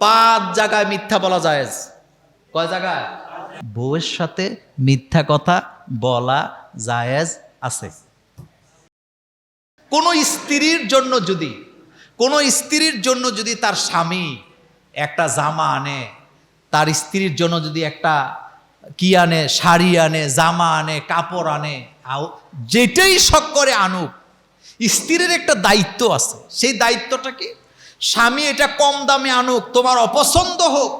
পাঁচ জায়গায় মিথ্যা বলা যায় কয় জায়গায়? বউয়ের সাথে মিথ্যা কথা বলা জায়েজ আছে। কোনো স্ত্রীর জন্য যদি কোনো স্ত্রীর জন্য যদি তার স্বামী একটা জামা আনে তার স্ত্রীর জন্য যদি একটা কি আনে শাড়ি আনে জামা আনে কাপড় আনে যেটাই শখ করে আনুক স্ত্রীর একটা দায়িত্ব আছে। সেই দায়িত্বটা কি? স্বামী এটা কম দামে আনুক, তোমার অপছন্দ হোক।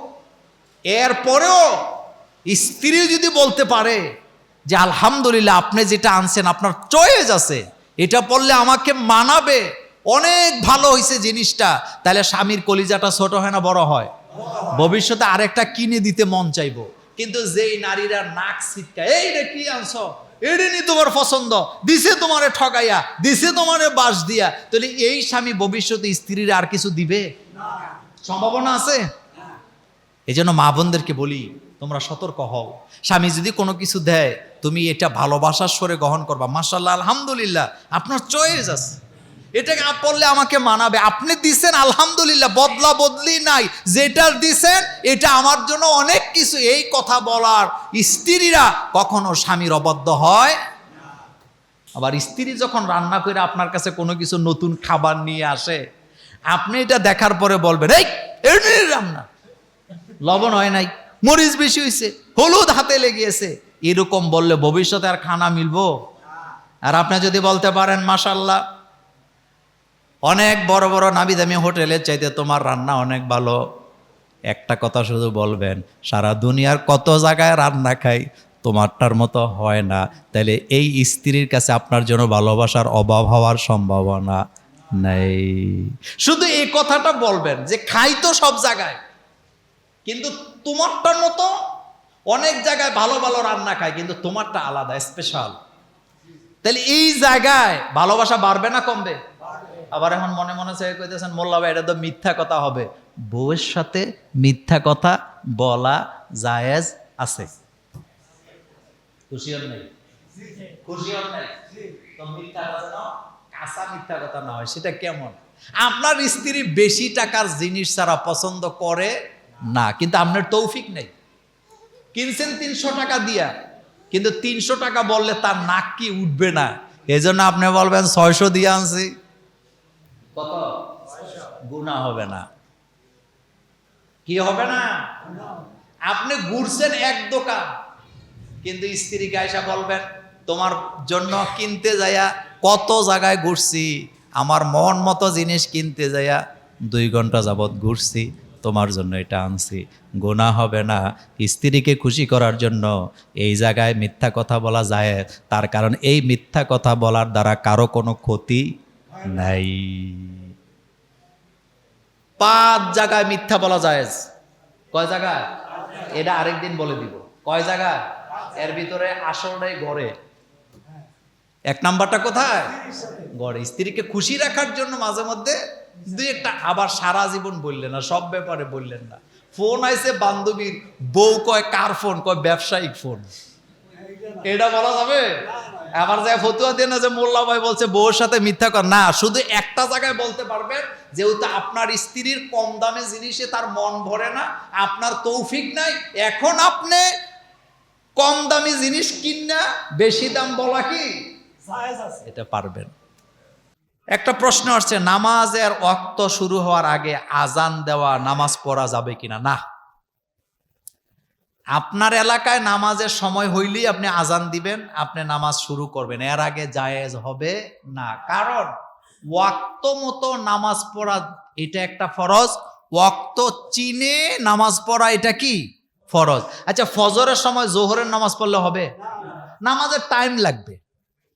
এরপরেও স্ত্রী যদি বলতে পারে যে, আলহামদুলিল্লাহ, আপনি যেটা আনছেন, আপনার চয়েস আছে, এটা পড়লে আমাকে মানাবে, অনেক ভালো হয়েছে জিনিসটা, তাহলে স্বামীর কলিজাটা ছোট হয় না, বড় হয়? ভবিষ্যতে আরেকটা কিনে দিতে মন চাইব। কিন্তু যেই নারীরা নাক ছিটকা এই রে, কি আনছো? এড়ে নি তোমার পছন্দ। দিছে তোমারে ঠকাইয়া দিছে তোমারে বাস দিয়া। তাহলে এই স্বামী ভবিষ্যতে স্ত্রীর আর কিছু দিবে? সম্ভাবনা আছে? এই জন্য মা বোনদেরকে বলি, তোমরা সতর্ক হও। স্বামী যদি কোনো কিছু দেয়, তুমি এটা ভালোবাসার স্বরে গ্রহণ করবা। মাসাল্লাহ আলহামদুলিল্লাহ, আপনার চয়েস আছে। এটাকে পড়লে আমাকে মানাবে। আপনি দিছেন, আলহামদুলিল্লাহ, বদলা বদলি নাই। যেটা দিছেন, এটা আমার জন্য অনেক কিছু এই কথা বলার স্ত্রীরা কখনো স্বামীর অবদ্ধ হয়? আবার স্ত্রী যখন রান্না করে আপনার কাছে কোনো কিছু নতুন খাবার নিয়ে আসে, আপনি এটা দেখার পরে বলবেন, এই এটা রান্না। লবণ হয় নাই, মরিচ বেশি হয়েছে হলুদ হাতে লেগেছে। এরকম বললে ভবিষ্যতে আর খানা মিলবো? আর আপনি যদি বলতে পারেন মাসাল্লাহ অনেক বড় বড় নামি দামি হোটেলের চাইতে তোমার রান্না অনেক ভালো। একটা কথা শুধু বলবেন, সারা দুনিয়ার কত জায়গায় রান্না খাই তোমারটার মতো হয় না। তাহলে এই স্ত্রীর কাছে আপনার জন্য ভালোবাসার অভাব হওয়ার সম্ভাবনা নেই। শুধু এই কথাটা বলবেন যে খাই তো সব জায়গায়, কিন্তু তোমারটার মতো অনেক জায়গায় ভালো ভালো রান্না খায় কিন্তু তোমারটা আলাদা স্পেশাল তাহলে এই জায়গায় ভালোবাসা বাড়বে না কমবে? আবার এখন মনে মনে চেয়ে কইতেছেন, মোল্লা ভাই, এটা তো মিথ্যা কথা হবে। বউয়ের সাথে মিথ্যা কথা বলা জায়েজ আছে। খুশি হন খুশি হন মিথ্যা কথা না, কাঁচা মিথ্যা কথা না হয়, সেটা কেমন? আপনার স্ত্রী বেশি টাকার জিনিস ছাড়া পছন্দ করে না, কিন্তু আপনার তৌফিক নেই। কিনছেন তিনশো টাকা দিয়া, কিন্তু তিনশো টাকা বললে তার নাক কি উঠবে না? এজন্য আপনি বলবেন ছয়শো দিয়ে আনছি। কত? গুণা হবে না। কি হবে না? আপনি ঘুরছেন এক দোকান কিন্তু স্ত্রী গায়সা বলবেন তোমার জন্য কিনতে যাইয়া কত জায়গায় ঘুরছি আমার মন মতো জিনিস কিনতে যাইয়া দুই ঘণ্টা যাবৎ ঘুরছি তোমার জন্য এটা আনছি। গোনা হবে না। স্ত্রীকে খুশি করার জন্য এই জায়গায় মিথ্যা কথা বলা যায় তার কারণ এই মিথ্যা কথা বলার দ্বারা কারও কোনো ক্ষতি নাই। পাঁচ জায়গায় মিথ্যা বলা যায় কয় জায়গায়? এটা আরেকদিন বলে দিব। কয় জায়গা এর ভিতরে আসলটাই গড়ে। এক নাম্বারটা কোথায়? গড়ে। স্ত্রীকে খুশি রাখার জন্য মাঝে মধ্যে দুই একটা আবার সারা জীবন বললেন না, সব ব্যাপারে বললেন না। ফোন আইছে বান্ধবীর, বউ কয় কার ফোন? কয় ব্যবসায়িক ফোন। এটা বলা যাবে? আবার যায় ফতুয়া দিয়ে না যে মোল্লা ভাই বলছে বউর সাথে মিথ্যা কর। না, শুধু একটা জায়গায় বলতে পারবেন, যেহেতু আপনার স্ত্রীর কম দামে জিনিসে তার মন ভরে না, আপনার তৌফিক নাই, এখন আপনি কম দামি জিনিস কিনা বেশি দাম বলা কি? এটা পারবেন। একটা প্রশ্ন আসছে, নামাজের অক্ত শুরু হওয়ার আগে আজান দেওয়া নামাজ পড়া যাবে কিনা? না। আপনার এলাকায় নামাজের সময় হইলেই আপনি আজান দিবেন, আপনি নামাজ শুরু করবেন। এর আগে জায়েজ হবে না। কারণ ওয়াক্ত মতো নামাজ পড়া এটা একটা ফরজ, ওয়াক্ত চিনে নামাজ পড়া এটা কি? ফরজ। আচ্ছা ফজরের সময় জোহরের নামাজ পড়লে হবে? নামাজের টাইম লাগবে।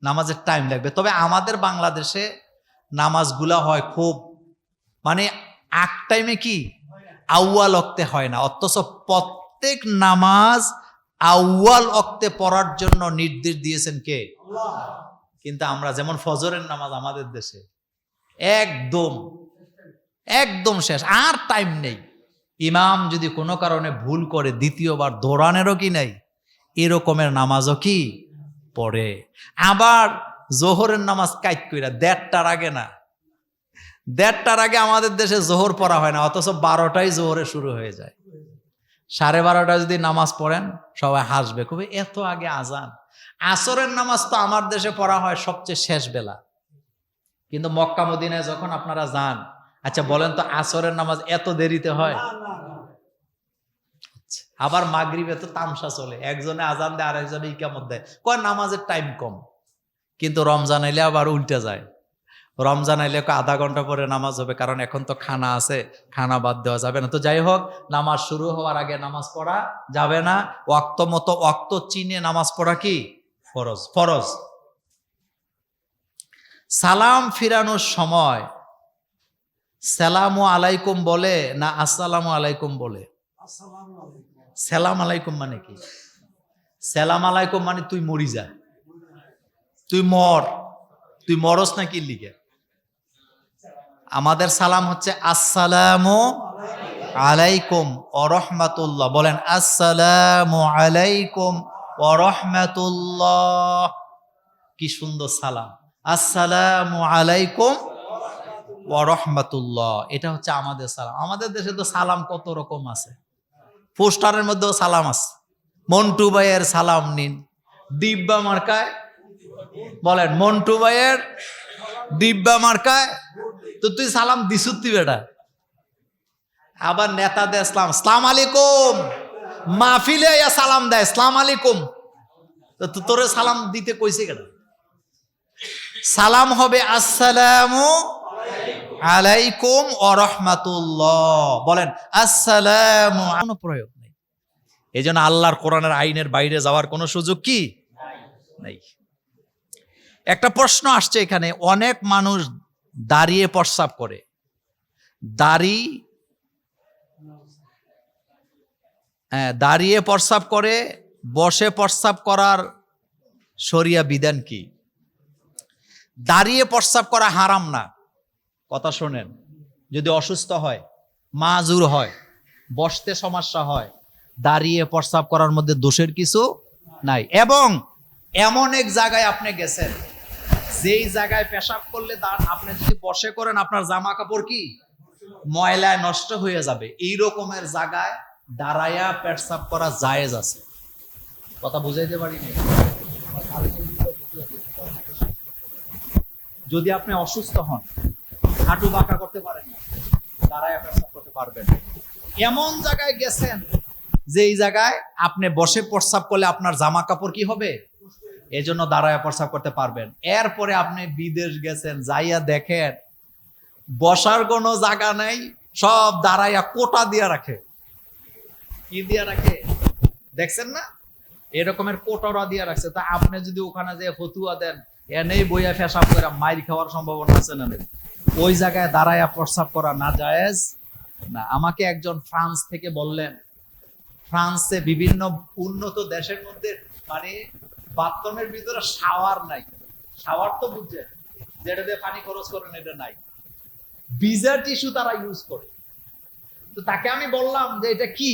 নামাজের টাইম লাগবে। তবে আমাদের বাংলাদেশে নামাজগুলা হয় খুব মানে আক টাইমে কি? আউয়াল অক্তে হয় না। অথচ প্রত্যেক নামাজ আউয়াল অক্তে পড়ার জন্য নির্দেশ দিয়েছেন কে? কিন্তু আমরা যেমন ফজরের নামাজ আমাদের দেশে, একদম একদম শেষ, আর টাইম নেই। ইমাম যদি কোনো কারণে ভুল করে, দ্বিতীয়বার দৌড়ানেরও কি নেই? এরকমের নামাজও কি পড়ে। আবার জোহরের নামাজ কাইট কইরা, দেড়টার আগে না। দেড়টার আগে আমাদের দেশে জোহর পড়া হয় না, অথচ বারোটাই জোহরে শুরু হয়ে যায়। সাড়ে বারোটা যদি নামাজ পড়েন সবাই হাসবে। কবে এত আগে আজান। আসরের নামাজ তো আমার দেশে পড়া হয় সবচেয়ে শেষ বেলা। কিন্তু মক্কা মদিনায় যখন আপনারা যান আচ্ছা বলেন তো আসরের নামাজ এত দেরিতে হয়? আবার মাগরিবে তো তামসা চলে। একজনে আজান দেয় আরেকজনে ইকামত দেয়। কয় নামাজের টাইম কম। কিন্তু রমজান আইলে আবার উল্টে যায়। রমজান আইলে আধা ঘণ্টা পরে নামাজ হবে কারণ এখন তো খানা আছে খানা বাদ দেওয়া যাবে না। তো যাই হোক নামাজ শুরু হওয়ার আগে নামাজ পড়া যাবে না। ওয়াক্ত মতো ওয়াক্ত চিনে নামাজ পড়া কি? ফরজ ফরজ। সালাম ফিরানোর সময় সালামু আলাইকুম বলে না আসসালামু আলাইকুম বলে? সালাম আলাইকুম মানে কি? সালাম আলাইকুম মানে তুই মরি যা তুই মর তুই মরস নাকি লিখে আমাদের সালাম হচ্ছে আসসালামু আলাইকুম অরহমাতুল্লাহ বলেন, আসসালামু আলাইকুম অরহমাতুল্লাহ কি সুন্দর সালাম। আসসালামু আলাইকুম ওরহমাতুল্লাহ এটা হচ্ছে আমাদের সালাম। আমাদের দেশে তো সালাম কত রকম আছে? পোস্টারের মধ্যেও সালাম আছে। মন্টু ভাইয়ের সালাম নিন। দিব্যা মার্কায়, বলেন, মন্টু ভাইয়ের দিব্যা মার্কায় তো তুই সালাম দিসুত্তি বেটা। আবার নেতাদের ইসলাম। সালাম আলাইকুম। মাহফিলে সালাম দেয়। সালাম আলাইকুম। তো তোরে সালাম দিতে কইছে কেন সালাম হবে আসসালামু আলাইকুম ও রহমাতুল্লাহ। বলেন আসসালামু কোনো প্রয়োগ নেই। এই জন্য আল্লাহর কোরআনের আইনের বাইরে যাওয়ার কোনো সুযোগ কি? নেই। একটা প্রশ্ন আসছে এখানে। অনেক মানুষ দাঁড়িয়ে প্রস্রাব করে। দাড়ি হ্যাঁ দাঁড়িয়ে প্রস্রাব করে, বসে প্রস্রাব করার সরিয়া বিধান কি? দাঁড়িয়ে প্রস্রাব করা হারাম না। কথা শোনেন, যদি অসুস্থ হয়, মাজুর হয়, বসতে সমস্যা হয়, দাঁড়িয়ে প্রস্রাব করার মধ্যে দোষের কিছু নাই। এবং এমন এক জায়গায় আপনি গেছেন যেই জায়গায় পেশাব করলে আপনি যদি বসে করেন, আপনার জামা কাপড় কি? ময়লায় নষ্ট হয়ে যাবে। এই রকমের জায়গায় দাঁড়ায়া পেশাব করা জায়েজ আছে। কথা বুঝাইতে পারিনি যদি আপনি অসুস্থ হন, হাঁটু বাঁকা করতে পারেন না, দাঁড়ায় প্রস্রাব করতে পারবেন এমন জায়গায় গেছেন যে এই জায়গায় আপনি বসে প্রস্রাব করলে আপনার জামা কাপড় কি হবে? এই জন্য দাঁড়ায় প্রস্রাব করতে পারবেন। এরপরে আপনি বিদেশ গেছেন, যাইয়া দেখেন, বসার কোনো জায়গা নাই, সব দাঁড়াইয়া কোটা দিয়া রাখে। কি দিয়া রাখে? দেখছেন না? এরকমের কোটরা দিয়া রাখছে। তা আপনি যদি ওখানে যে ফতুয়া দেন, এনেই বইয়া ফেসাব করে মাইর খাওয়ার সম্ভাবনা আছে না ওই জায়গায় দাঁড়ায়া প্রস্রাব করা না জায়েজ? না, আমাকে একজন ফ্রান্স থেকে বললেন, ফ্রান্সে বিভিন্ন উন্নত দেশের মধ্যে মানে বাথরুমের ভিতরে শাওয়ার নাই। শাওয়ার তো বুঝছেন যেটা দিয়ে পানি খরচ করেন, এটা নাই। বিজার টিস্যু তারা ইউজ করে। তো তাকে আমি বললাম যে, এটা কি?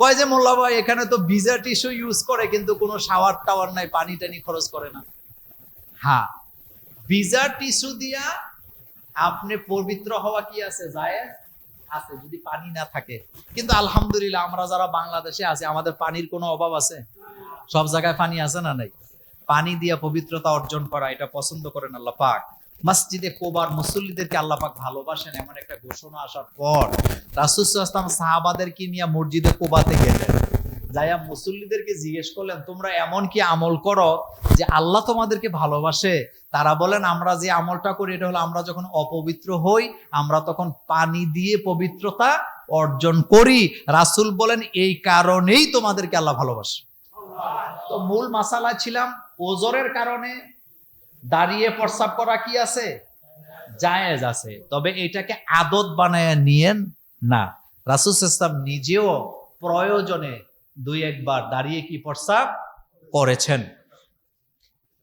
কয় যে, মোল্লা ভাই, এখানে তো ভিজা টিস্যু ইউজ করে, কিন্তু কোনো শাওয়ার টাওয়ার নাই, পানি টানি খরচ করে না। হ্যাঁ ভিজা টিস্যু দিয়া আপনি পবিত্র হওয়া কি আছে যায় আছে, যদি পানি না থাকে। কিন্তু আলহামদুলিল্লাহ আমরা যারা বাংলাদেশে আছি, আমাদের পানির কোনো অভাব আছে? সব জায়গায় পানি আছে না নাই? পানি দিয়ে পবিত্রতা অর্জন করা, এটা পছন্দ করেন আল্লাহ পাক। মসজিদে কোবার মুসল্লিদেরকে আল্লাহ পাক ভালোবাসেন, এমন একটা ঘোষণা আসার পর রাসুসাম সাহাবাদেরকে নিয়ে মসজিদে কোবাতে গেলেন। যাইয়া মুসল্লিদেরকে জিজ্ঞেস করলেন, তোমরা এমন কি আমল করো যে আল্লাহ তোমাদেরকে ভালোবাসে? তারা বলেন আমরা যে আমলটা করি, এটা হলো আমরা যখন অপবিত্র হই, আমরা তখন পানি দিয়ে পবিত্রতা অর্জন করি। রাসুল বলেন, এই কারণেই তোমাদেরকে আল্লাহ ভালোবাসে। তো মূল মাসালা ছিলাম ওজরের কারণে। দাঁড়িয়ে প্রস্রাব করা কি আছে? জায়েজ আছে। তবে এটাকে আদত বানায় নিয়েন না। রাসুল ইসলাম নিজেও প্রয়োজনে দুই একবার দাঁড়িয়ে কি পড়সা করেছেন